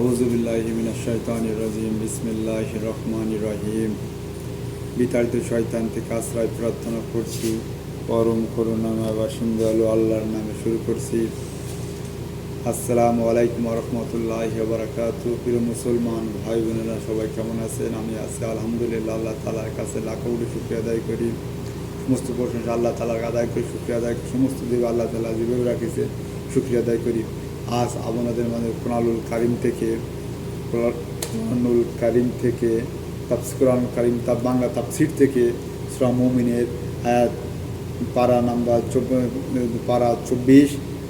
আউজুবিল্লাহিমিনাশাইতানির রাজিম বিসমিল্লাহ রহমান রহিম। বিতাড়িত শয়তান থেকে আশ্রয় প্রার্থনা করছি। পরম করুণাময় বাসিন্দা আলো আল্লাহর নামে শুরু করছি। আসসালামু আলাইকুম রহমতুল্লাহ বারাকাত। প্রিয় মুসলমান ভাই বোনেরা, সবাই কেমন আছেন? আমি আছি আলহামদুলিল্লাহ, আল্লাহ তালার কাছে লাখো কোটি শুক্রিয়া আদায় করি। সমস্ত প্রশংসা আল্লাহ তালার আদায় করি, শুক্রিয়া আদায় সমস্ত দেব আল্লাহ তালা জীবনে রাখিছে, শুক্রিয়া আদায় করি। আজ আপনাদের মানে কোরআনুল কারিম থেকে, কোরআনুল কারিম থেকে তাপস কোরআন কারিম তাপ বাংলা তাপসির থেকে সুরা মমিনের আয়াত, পারা নাম্বার পারা চব্বিশ,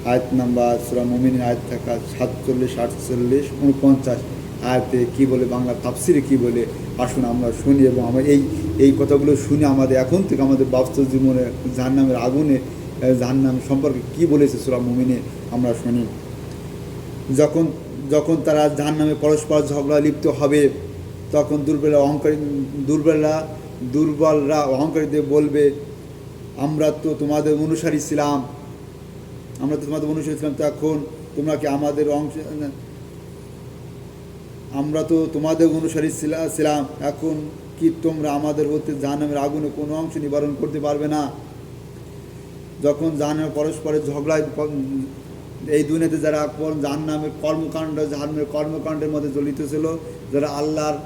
আয়াত নাম্বার সুরা মমিনের আয়াত থাকা সাতচল্লিশ, আটচল্লিশ, উনপঞ্চাশ। আয়াতে কি বলে, বাংলা তাপসিরে কি বলে, আসুন আমরা শুনি এবং আমরা এই এই কথাগুলো শুনে আমাদের এখন থেকে আমাদের বাস্তব জীবনে জাহান্নামের আগুনে, জাহান্নাম সম্পর্কে কি বলেছে সুরা মমিনে, আমরা শুনি। যখন যখন তারা জাহান নামে পরস্পর ঝগড়া লিপ্ত হবে, তখন দুর্বলা অহংকারী, দুর্বলরা দুর্বলরা অহংকারীদের বলবে, আমরা তো তোমাদের অনুসারী ছিলাম। আমরা তো তোমাদের অনুসারী ছিলাম। তো এখন তোমরা কি আমাদের অংশ, আমরা তো তোমাদের অনুসারী ছিলা- ছিলাম। এখন কি তোমরা আমাদের হতে জাহান্নামের আগুনে কোনো অংশ নিবারণ করতে পারবে না? যখন জাহান্নামে পরস্পরের ঝগড়ায় এই দুনিয়াতে যারা জাহান্নামের কর্মকাণ্ড জাহান্নামের কর্মকাণ্ডের মধ্যে জড়িত ছিল, যারা আল্লাহর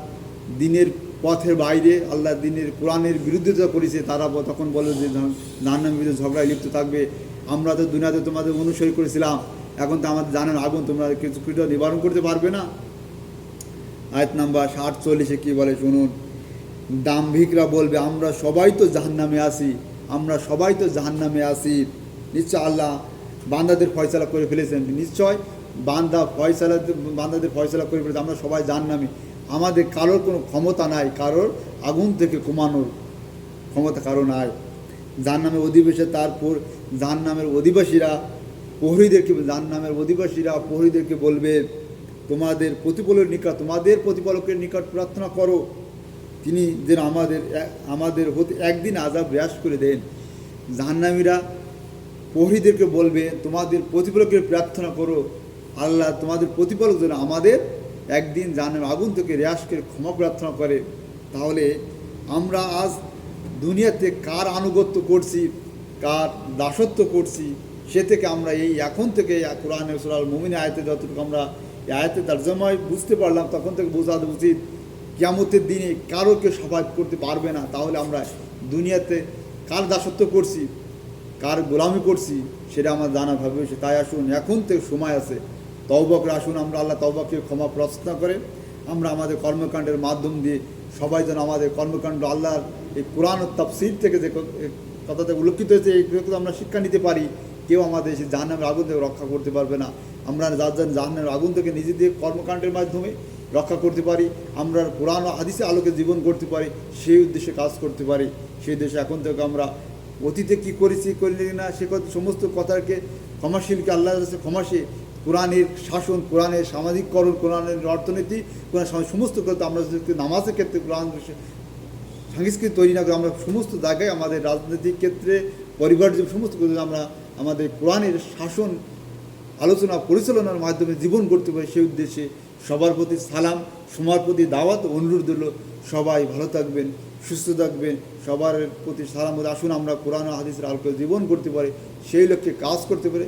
দিনের পথের বাইরে, আল্লাহর দিনের কোরআনের বিরুদ্ধতা করেছে, তারা তখন বলে যে জাহান্নামের বিরুদ্ধে ঝগড়ায় লিপ্ত থাকবে। আমরা তো দুনিয়াতে তোমাদের অনুসরণ করেছিলাম। এখন তো আমাদের জানার আগুন, তোমরা কিছু কিছু নিবারণ করতে পারবে না। আয়াত নাম্বার ষাট চল্লিশে কী বলে, শুনুন। দাম্ভিকরা বলবে, আমরা সবাই তো জাহান্নামে আসি আমরা সবাই তো জাহান্নামে আসি নিশ্চয় আল্লাহ বান্দাদের ফয়সালা করে ফেলেছেন। নিশ্চয় বান্দা ফয়সালা, বান্দাদের ফয়সালা করে ফেলেছে। আমরা সবাই জাহান্নামে। আমাদের কারোর কোনো ক্ষমতা নাই, কারোর আগুন থেকে কমানোর ক্ষমতা কারও নাই। জাহান্নামের অধিবেশে তারপর জাহান্নামের অধিবাসীরা প্রহরীদেরকে, জাহান্নামের অধিবাসীরা প্রহরীদেরকে বলবে, তোমাদের প্রতিফলের নিকট, তোমাদের প্রতিপালকের নিকট প্রার্থনা করো। তিনি যেন আমাদের আমাদের হতে একদিন আজাব হ্রাস করে দেন। জাহান্নামীরা প্রহরীদেরকে বলবে, তোমাদের প্রতিপালকের প্রার্থনা করো। আল্লাহ তোমাদের প্রতিপালক যেন আমাদের একদিন জাহান্নাম আগুন থেকে রেয়াস করে ক্ষমা প্রার্থনা করে। তাহলে আমরা আজ দুনিয়াতে কার আনুগত্য করছি, কার দাসত্ব করছি, সে থেকে আমরা এই এখন থেকে কোরআন সুরাল মুমিন আয়তে যতটুকু আমরা এই আয়তে তর্জমায় বুঝতে পারলাম, তখন থেকে বোঝাতে উচিত, কিয়ামতের দিনে কারও কেউ সাফাত করতে পারবে না। তাহলে আমরা দুনিয়াতে কার দাসত্ব করছি? কার গোলামি করছি সেটা আমার জানা ভাবে তাই আসুন। এখন থেকে সময় আছে। তওবকরা আসুন, আমরা আল্লাহ তওবাকে ক্ষমা প্রার্থনা করে, আমরা আমাদের কর্মকাণ্ডের মাধ্যম দিয়ে সবাই যেন আমাদের কর্মকাণ্ড আল্লাহর এই কোরআন তাফসির থেকে যে কথাতে উল্লেখিত হয়েছে এইগুলো আমরা শিক্ষা নিতে পারি। কেউ আমাদের সেই জাহান্নামের আগুন থেকে রক্ষা করতে পারবে না। আমরা যার যার জাহান্নামের আগুন থেকে নিজেদের কর্মকাণ্ডের মাধ্যমে রক্ষা করতে পারি। আমরা ও হাদিসে আলোকে জীবন করতে পারি। সেই উদ্দেশ্যে কাজ করতে পারি। সেই উদ্দেশ্যে এখন থেকে আমরা অতীতে কি করেছি করিনি না, সে কথা সমস্ত কথাকে ক্ষমাশীলকে আল্লাহর কাছে ক্ষমাশীল কোরআনের শাসন, কোরআনের সামাজিককরণ কোরআনের অর্থনীতি কোরআন সমস্ত কথা আমরা নামাজের ক্ষেত্রে, কোরআন সংস্কৃতি তৈরি না করে আমরা সমস্ত জায়গায় আমাদের রাজনৈতিক ক্ষেত্রে, পরিবার সমস্ত কিছু আমরা আমাদের কোরআনের শাসন, আলোচনা, পরিচালনার মাধ্যমে জীবন করতে পারি, সেই উদ্দেশ্যে সবার প্রতি সালাম, সবার প্রতি দাওয়াত, অনুরোধ দিল সবাই ভালো থাকবেন, সুস্থ থাকবেন, সবার প্রতি সালাম আসুন, আমরা কোরআন হাদিসের আলোকে জীবন করতে পারি, সেই লক্ষ্যে কাজ করতে পারে,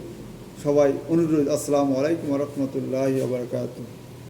সবাই অনুরোধ, আসসালামু আলাইকুম রহমতুল্লাহ আবরকাত